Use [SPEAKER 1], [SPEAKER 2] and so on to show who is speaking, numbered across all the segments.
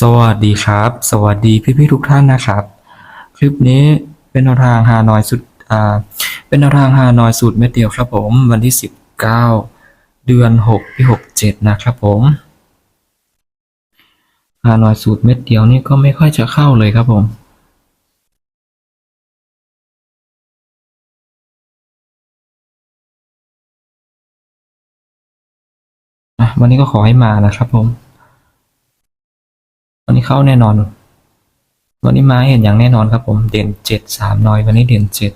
[SPEAKER 1] สวัสดีครับ สวัสดีพี่ๆทุกท่านนะครับ คลิปนี้เป็นแนวทางฮานอยสุดอ่าเป็นแนวทางฮานอยสูตรเม็ดเดียวครับผมวันที่ 19 เดือน 6 ปี 67 นะครับผมฮานอยสูตรเม็ดเดียวนี่ก็ไม่ค่อยจะเข้าเลยครับผมวันนี้ก็ขอให้มานะครับผม วันนี้เข้าแน่นอน วันนี้มาให้เห็นอย่างแน่นอนครับผม เด่นเจ็ดสามน้อย วันนี้เด่นเจ็ด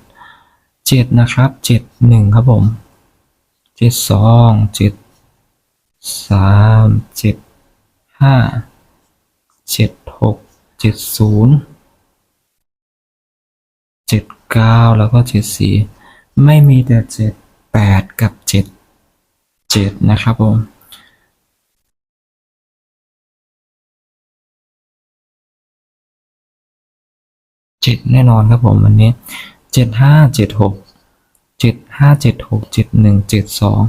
[SPEAKER 1] เจ็ดนะครับเจ็ดหนึ่งครับผมเจ็ดสองเจ็ดสามเจ็ดห้าเจ็ดหกเจ็ดศูนย์เจ็ดเก้าแล้วก็เจ็ดสี่ไม่มีแต่เจ็ดแปดกับเจ็ดเจ็ดนะครับผม จ็ดแน่นอนครับผมวันนี้เจ็ดห้าเจ็ดหกเจ็ดห้าเจ็ดหกเจ็ดหนึ่งเจ็ดสอง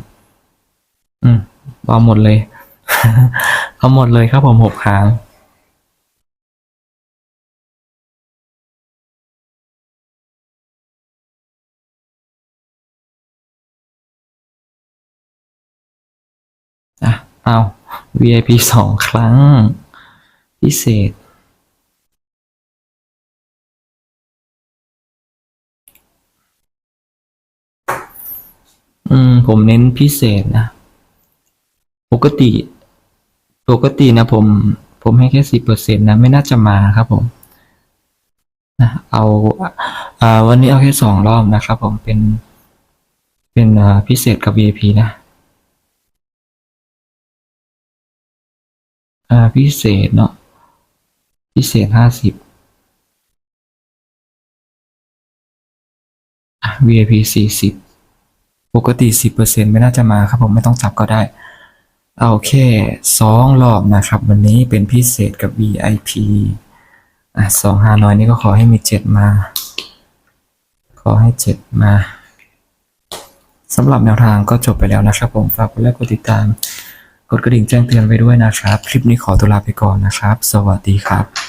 [SPEAKER 1] อืมเอาหมดเลย เอาหมดเลยครับผมหกหางอะเอา VIP สองครั้ง พิเศษ อืม ผมเน้นพิเศษนะ ปกติ ปกตินะผม ผมให้แค่สิบเปอร์เซ็นต์นะ ไม่น่าจะมาครับผมนะเอาอ่าวันนี้เอาแค่สองรอบนะครับผมเป็น เป็นอ่าพิเศษกับ VIP นะอ่าพิเศษเนาะพิเศษห้าสิบ VIP สี่สิบ ปกติสิบเปอร์เซ็นไม่น่าจะมาครับผมไม่ต้องจับก็ได้ เอาแค่สองรอบนะครับ วันนี้เป็นพิเศษกับ VIP อะสองห้าน้อยนี่ก็ขอให้มีเจ็ดมา ขอให้เจ็ดมาสำหรับแนวทางก็จบไปแล้วนะครับ ผมฝากกดไลค์กดติดตาม กดกระดิ่งแจ้งเตือนไว้ด้วยนะครับ คลิปนี้ขอตัวลาไปก่อนนะครับ สวัสดีครับ